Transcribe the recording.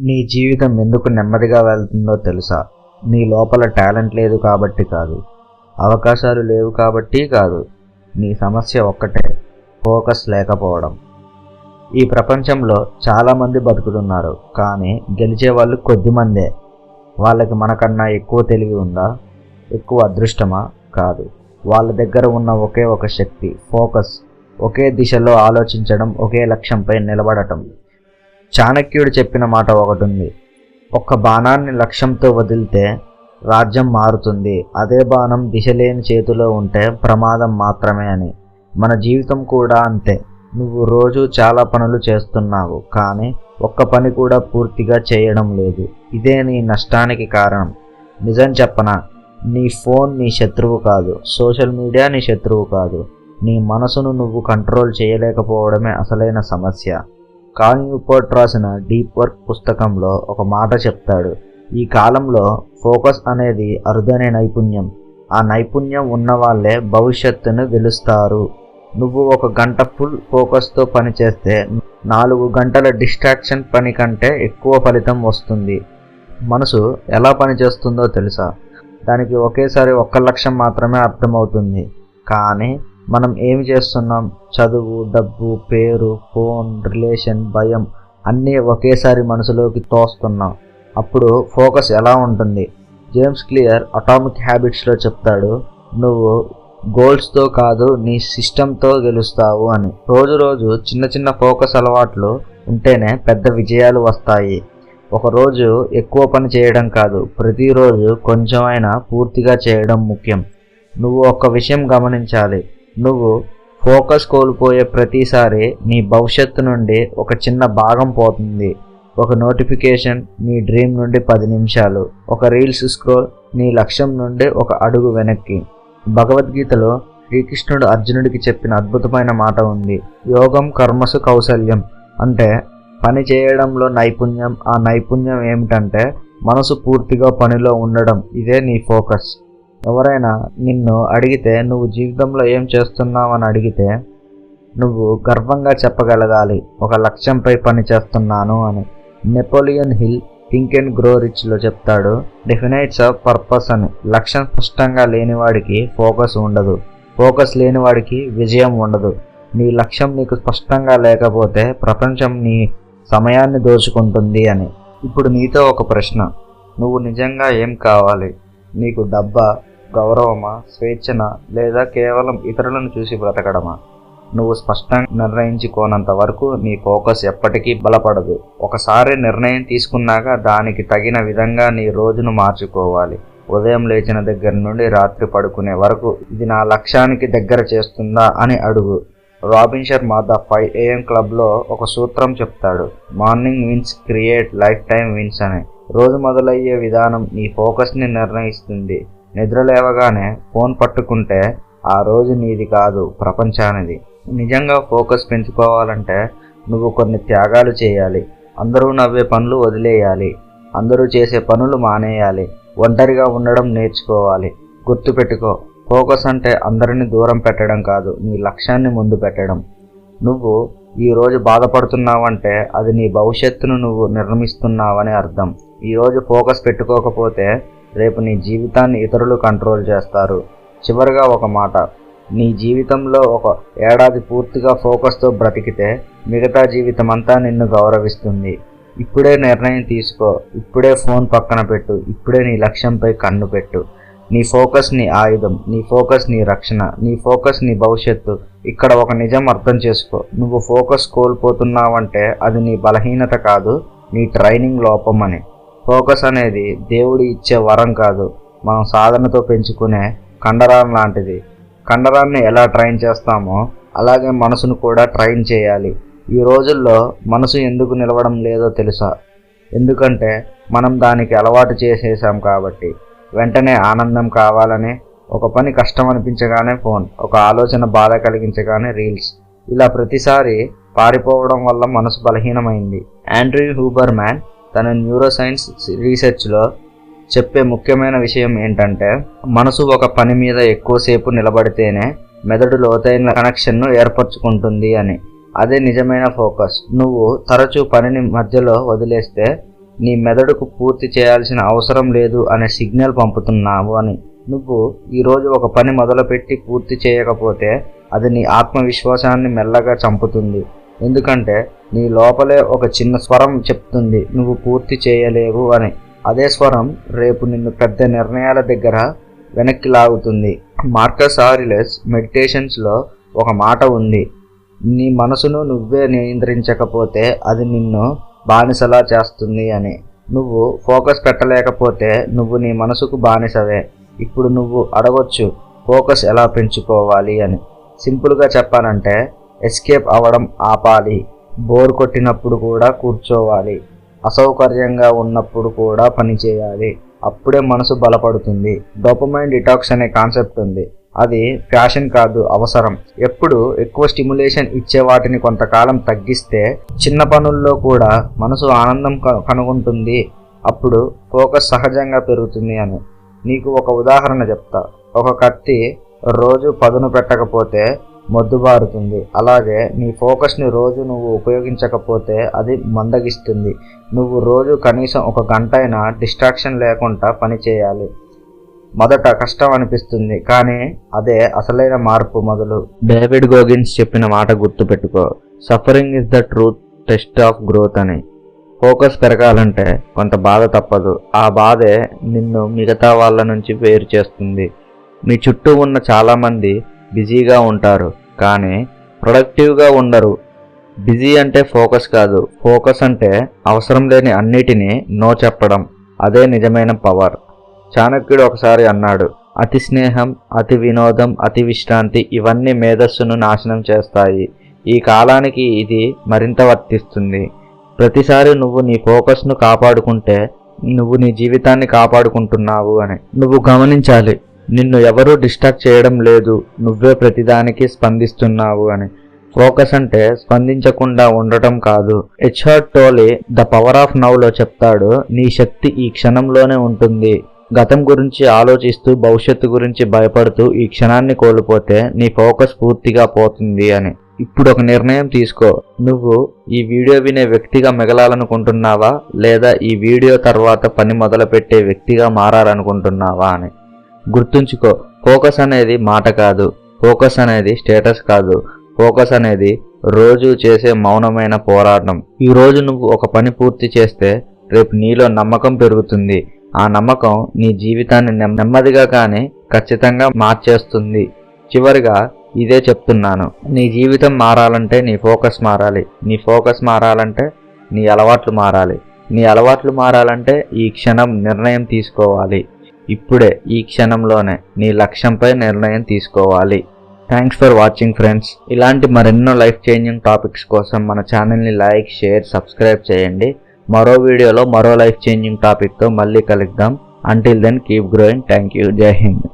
నీ జీవితం ఎందుకు నెమ్మదిగా వెళ్తుందో తెలుసా? నీ లోపల టాలెంట్ లేదు కాబట్టి కాదు. అవకాశాలు లేవు కాబట్టి కాదు. నీ సమస్య ఒక్కటే ఫోకస్ లేకపోవడం. ఈ ప్రపంచంలో చాలామంది బతుకుతున్నారు కానీ గెలిచే వాళ్ళు కొద్దిమందే. వాళ్ళకి మనకన్నా ఎక్కువ తెలివి ఉందా? ఎక్కువ అదృష్టమా? కాదు. వాళ్ళ దగ్గర ఉన్న ఒకే ఒక శక్తి ఫోకస్. ఒకే దిశలో ఆలోచించడం ఒకే లక్ష్యంపై నిలబడటం. చాణక్యుడు చెప్పిన మాట ఒకటి ఉంది ఒక్క బాణాన్ని లక్ష్యంతో వదిలితే రాజ్యం మారుతుంది. అదే బాణం దిశలేని చేతిలో ఉంటే ప్రమాదం మాత్రమే అని. మన జీవితం కూడా అంతే. నువ్వు రోజు చాలా పనులు చేస్తున్నావు కానీ ఒక్క పని కూడా పూర్తిగా చేయడం లేదు. ఇదే నీ నష్టానికి కారణం. నిజం చెప్పనా? నీ ఫోన్ నీ శత్రువు కాదు. సోషల్ మీడియా నీ శత్రువు కాదు. నీ మనసును నువ్వు కంట్రోల్ చేయలేకపోవడమే అసలైన సమస్య. కాన్యూపర్ట్ రాసిన డీప్ వర్క్ పుస్తకంలో ఒక మాట చెప్తాడు. ఈ కాలంలో ఫోకస్ అనేది అరుదైన నైపుణ్యం. ఆ నైపుణ్యం ఉన్నవాళ్ళే భవిష్యత్తును గెలుస్తారు నువ్వు ఒక గంట ఫుల్ ఫోకస్తో పనిచేస్తే నాలుగు గంటల డిస్ట్రాక్షన్ పని కంటే ఎక్కువ ఫలితం వస్తుంది. మనసు ఎలా పనిచేస్తుందో తెలుసా? దానికి ఒకేసారి ఒక్క లక్ష్యం మాత్రమే అర్థమవుతుంది. కానీ మనం ఏమి చేస్తున్నాం? చదువు డబ్బు పేరు ఫోన్ రిలేషన్ భయం అన్నీ ఒకేసారి మనసులోకి తోస్తున్నాం. అప్పుడు ఫోకస్ ఎలా ఉంటుంది? జేమ్స్ క్లియర్ అటామిక్ హ్యాబిట్స్లో చెప్తాడు నువ్వు గోల్స్తో కాదు నీ సిస్టంతో గెలుస్తావు అని. రోజు రోజు చిన్న చిన్న ఫోకస్ అలవాట్లు ఉంటేనే పెద్ద విజయాలు వస్తాయి. ఒకరోజు ఎక్కువ పని చేయడం కాదు ప్రతిరోజు కొంచెమైనా పూర్తిగా చేయడం ముఖ్యం. నువ్వు ఒక విషయం గమనించాలి. నువ్వు ఫోకస్ కోల్పోయే ప్రతిసారి నీ భవిష్యత్తు నుండి ఒక చిన్న భాగం పోతుంది. ఒక నోటిఫికేషన్ నీ డ్రీమ్ నుండి పది నిమిషాలు. ఒక రీల్స్ స్క్రోల్ నీ లక్ష్యం నుండి ఒక అడుగు వెనక్కి. భగవద్గీతలో శ్రీకృష్ణుడు అర్జునుడికి చెప్పిన అద్భుతమైన మాట ఉంది. యోగం కర్మసు కౌశల్యం అంటే పని చేయడంలో నైపుణ్యం ఆ నైపుణ్యం ఏమిటంటే మనసు పూర్తిగా పనిలో ఉండడం. ఇదే నీ ఫోకస్. ఎవరైనా నిన్ను అడిగితే నువ్వు జీవితంలో ఏం చేస్తున్నావని అడిగితే నువ్వు గర్వంగా చెప్పగలగాలి. ఒక లక్ష్యంపై పని చేస్తున్నాను అని. Napoleon Hill think and grow రిచ్లో చెప్తాడు డెఫినైట్స్ ఆఫ్ పర్పస్ అని. లక్ష్యం స్పష్టంగా లేనివాడికి ఫోకస్ ఉండదు. ఫోకస్ లేనివాడికి విజయం ఉండదు. నీ లక్ష్యం నీకు స్పష్టంగా లేకపోతే ప్రపంచం నీ సమయాన్ని దోచుకుంటుంది అని. ఇప్పుడు నీతో ఒక ప్రశ్న. నువ్వు నిజంగా ఏం కావాలి? నీకు డబ్బా గౌరవమా స్వేచ్ఛన లేదా కేవలం ఇతరులను చూసి బ్రతకడమా? నువ్వు స్పష్టంగా నిర్ణయించుకోనంత వరకు నీ ఫోకస్ ఎప్పటికీ బలపడదు. ఒకసారి నిర్ణయం తీసుకున్నాక దానికి తగిన విధంగా నీ రోజును మార్చుకోవాలి. ఉదయం లేచిన దగ్గర నుండి రాత్రి పడుకునే వరకు ఇది నా లక్ష్యానికి దగ్గర చేస్తుందా అని అడుగు. Robin Sharma the five AM క్లబ్లో ఒక సూత్రం చెప్తాడు. Morning wins create life time wins అని. రోజు మొదలయ్యే విధానం నీ ఫోకస్ని నిర్ణయిస్తుంది. నిద్ర లేవగానే ఫోన్ పట్టుకుంటే ఆ రోజు నీది కాదు ప్రపంచానిది. నిజంగా ఫోకస్ పెంచుకోవాలంటే నువ్వు కొన్ని త్యాగాలు చేయాలి. అందరూ నవ్వే పనులు వదిలేయాలి. అందరూ చేసే పనులు మానేయాలి. ఒంటరిగా ఉండడం నేర్చుకోవాలి. గుర్తుపెట్టుకో ఫోకస్ అంటే అందరిని దూరం పెట్టడం కాదు నీ లక్ష్యాన్ని ముందు పెట్టడం. నువ్వు ఈరోజు బాధపడుతున్నావంటే అది నీ భవిష్యత్తును నువ్వు నిర్మిస్తున్నావని అర్థం. ఈరోజు ఫోకస్ పెట్టుకోకపోతే రేపు నీ జీవితాన్ని ఇతరులు కంట్రోల్ చేస్తారు. చివరిగా ఒక మాట. నీ జీవితంలో ఒక ఏడాది పూర్తిగా ఫోకస్తో బ్రతికితే మిగతా జీవితం అంతా నిన్ను గౌరవిస్తుంది. ఇప్పుడే నిర్ణయం తీసుకో. ఇప్పుడే ఫోన్ పక్కన పెట్టు. ఇప్పుడే నీ లక్ష్యంపై కన్ను పెట్టు. నీ ఫోకస్ నీ ఆయుధం. నీ ఫోకస్ నీ రక్షణ. నీ ఫోకస్ నీ భవిష్యత్తు. ఇక్కడ ఒక నిజం అర్థం చేసుకో. నువ్వు ఫోకస్ కోల్పోతున్నావంటే అది నీ బలహీనత కాదు నీ ట్రైనింగ్ లోపం అని ఫోకస్ అనేది దేవుడు ఇచ్చే వరం కాదు. మనం సాధనతో పెంచుకునే కండరాం లాంటిది. కండరాన్ని ఎలా ట్రైన్ చేస్తామో అలాగే మనసును కూడా ట్రైన్ చేయాలి. ఈ రోజుల్లో మనసు ఎందుకు నిలవడం లేదో తెలుసా? ఎందుకంటే మనం దానికి అలవాటు చేసేసాం కాబట్టి. వెంటనే ఆనందం కావాలని ఒక పని కష్టం అనిపించగానే ఫోన్ ఒక ఆలోచన బాధ కలిగించగానే రీల్స్. ఇలా ప్రతిసారి పారిపోవడం వల్ల మనసు బలహీనమైంది. ఆండ్రూ హూబర్ మ్యాన్ తన న్యూరోసైన్స్ రీసెర్చ్లో చెప్పే ముఖ్యమైన విషయం ఏంటంటే మనసు ఒక పని మీద ఎక్కువసేపు నిలబడితేనే మెదడు లోతైన కనెక్షన్ను ఏర్పరచుకుంటుంది అని. అదే నిజమైన ఫోకస్ నువ్వు తరచూ పనిని మధ్యలో వదిలేస్తే నీ మెదడుకు పూర్తి చేయాల్సిన అవసరం లేదు అనే సిగ్నల్ పంపుతున్నావు అని. నువ్వు ఈరోజు ఒక పని మొదలుపెట్టి పూర్తి చేయకపోతే అది నీ ఆత్మవిశ్వాసాన్ని మెల్లగా చంపుతుంది. ఎందుకంటే నీ లోపలే ఒక చిన్న స్వరం చెప్తుంది నువ్వు పూర్తి చేయలేవు అని. అదే స్వరం రేపు నిన్ను పెద్ద నిర్ణయాల దగ్గర వెనక్కి లాగుతుంది. మార్కస్ ఆరిలెస్ మెడిటేషన్స్లో ఒక మాట ఉంది నీ మనసును నువ్వే నియంత్రించకపోతే అది నిన్ను బానిసలా చేస్తుంది అని. నువ్వు ఫోకస్ పెట్టలేకపోతే నువ్వు నీ మనసుకు బానిసవే ఇప్పుడు నువ్వు అడగొచ్చు ఫోకస్ ఎలా పెంచుకోవాలి అని. సింపుల్గా చెప్పాలంటే ఎస్కేప్ అవ్వడం ఆపాలి. బోర్ కొట్టినప్పుడు కూడా కూర్చోవాలి. అసౌకర్యంగా ఉన్నప్పుడు కూడా పని చేయాలి. అప్పుడే మనసు బలపడుతుంది. డోపమైన్ డిటాక్స్ అనే కాన్సెప్ట్ ఉంది. అది ఫ్యాషన్ కాదు అవసరం. ఎప్పుడు ఎక్కువ స్టిమ్యులేషన్ ఇచ్చే వాటిని కొంతకాలం తగ్గిస్తే చిన్న పనుల్లో కూడా మనసు ఆనందం కనుగొంటుంది. అప్పుడు ఫోకస్ సహజంగా పెరుగుతుంది అని. నీకు ఒక ఉదాహరణ చెప్తా. ఒక కత్తి రోజు పదును పెట్టకపోతే మొద్దుబారుతుంది. అలాగే నీ ఫోకస్ని రోజు నువ్వు ఉపయోగించకపోతే అది మందగిస్తుంది. నువ్వు రోజు కనీసం ఒక గంట అయినా డిస్ట్రాక్షన్ లేకుండా పని చేయాలి. మొదట కష్టం అనిపిస్తుంది కానీ అదే అసలైన మార్పు మొదలు. డేవిడ్ గోగిన్స్ చెప్పిన మాట గుర్తుపెట్టుకో. Suffering is the truth test of growth అని. ఫోకస్ పెరగాలంటే కొంత బాధ తప్పదు. ఆ బాధే నిన్ను మిగతా వాళ్ళ నుంచి వేరు చేస్తుంది. మీ చుట్టూ ఉన్న చాలామంది బిజీగా ఉంటారు కానీ ప్రొడక్టివ్గా ఉండరు. బిజీ అంటే ఫోకస్ కాదు. ఫోకస్ అంటే అవసరం లేని అన్నిటినీ నో చెప్పడం. అదే నిజమైన పవర్. చాణక్యుడు ఒకసారి అన్నాడు అతి స్నేహం అతి వినోదం అతి విశ్రాంతి ఇవన్నీ మేధస్సును నాశనం చేస్తాయి. ఈ కాలానికి ఇది మరింత వర్తిస్తుంది. ప్రతిసారి నువ్వు నీ ఫోకస్ను కాపాడుకుంటే నువ్వు నీ జీవితాన్ని కాపాడుకుంటున్నావు అని. నువ్వు గమనించాలి నిన్ను ఎవరూ డిస్టర్బ్ చేయడం లేదు నువ్వే ప్రతిదానికి స్పందిస్తున్నావు అని. ఫోకస్ అంటే స్పందించకుండా ఉండటం కాదు. హెచ్ఆర్ టోలీ ద పవర్ ఆఫ్ నవ్లో చెప్తాడు నీ శక్తి ఈ క్షణంలోనే ఉంటుంది. గతం గురించి ఆలోచిస్తూ భవిష్యత్తు గురించి భయపడుతూ ఈ క్షణాన్ని కోల్పోతే నీ ఫోకస్ పూర్తిగా పోతుంది అని. ఇప్పుడు ఒక నిర్ణయం తీసుకో. నువ్వు ఈ వీడియో వినే వ్యక్తిగా మిగలాలనుకుంటున్నావా? లేదా ఈ వీడియో తర్వాత పని మొదలుపెట్టే వ్యక్తిగా మారాలనుకుంటున్నావా అని. గుర్తుంచుకో ఫోకస్ అనేది మాట కాదు ఫోకస్ అనేది స్టేటస్ కాదు ఫోకస్ అనేది రోజు చేసే మౌనమైన పోరాటం. ఈ రోజు నువ్వు ఒక పని పూర్తి చేస్తే రేపు నీలో నమ్మకం పెరుగుతుంది. ఆ నమ్మకం నీ జీవితాన్ని నెమ్మదిగా కానీ ఖచ్చితంగా మార్చేస్తుంది. చివరిగా ఇదే చెప్తున్నాను. నీ జీవితం మారాలంటే నీ ఫోకస్ మారాలి. నీ ఫోకస్ మారాలంటే నీ అలవాట్లు మారాలి. నీ అలవాట్లు మారాలంటే ఈ క్షణం నిర్ణయం తీసుకోవాలి. ఇప్పుడే ఈ క్షణంలోనే నీ లక్ష్యంపై నిర్ణయం తీసుకోవాలి. థ్యాంక్స్ ఫర్ వాచింగ్ ఫ్రెండ్స్ ఇలాంటి మరెన్నో లైఫ్ చేంజింగ్ టాపిక్స్ కోసం మన ఛానల్ని లైక్ షేర్ సబ్స్క్రైబ్ చేయండి. మరో వీడియోలో మరో లైఫ్ చేంజింగ్ టాపిక్తో మళ్ళీ కలుద్దాం. Until then keep growing thank you Jai Hind